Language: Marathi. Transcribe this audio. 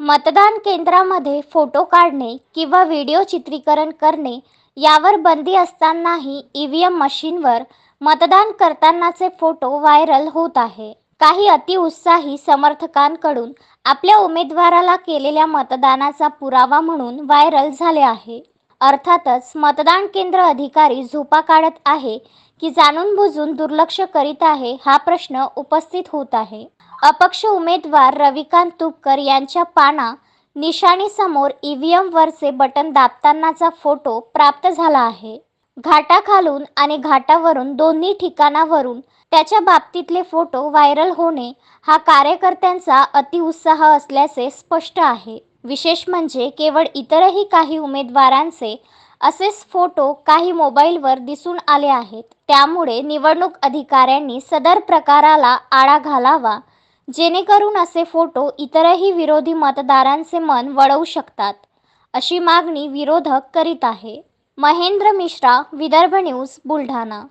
मतदान केंद्रामध्ये फोटो काढणे किंवा व्हिडिओ चित्रीकरण करणे यावर बंदी असतानाही ई व्ही एम मशीनवर मतदान करतानाचे फोटो व्हायरल होत आहे. काही अतिउत्साही समर्थकांकडून आपल्या उमेदवाराला केलेल्या मतदानाचा पुरावा म्हणून व्हायरल झाले आहे. अर्थातच मतदान केंद्र अधिकारी झोपा काढत आहे की जाणून बुजून दुर्लक्ष करीत आहे हा प्रश्न उपस्थित होत आहे. अपक्ष उमेदवार रविकांत तुपकर यांच्या पाना निशाणीसमोर ईव्हीएम वरचे बटन दाबतानाचा फोटो प्राप्त झाला आहे. घाटाखालून आणि घाटावरून दोन्ही ठिकाणावरून त्याच्या बाबतीतले फोटो व्हायरल होणे हा कार्यकर्त्यांचा अतिउत्साह असल्याचे स्पष्ट आहे. विशेष म्हणजे केवळ इतरही काही उमेदवारांचे असेच फोटो काही मोबाईलवर दिसून आले आहेत. त्यामुळे निवडणूक अधिकाऱ्यांनी सदर प्रकाराला आळा घालावा जेणेकरून असे फोटो इतरही विरोधी मतदारांचे मन वळवू शकतात अशी मागणी विरोधक करीत आहे. महेंद्र मिश्रा विदर्भ न्यूज बुलढाणा.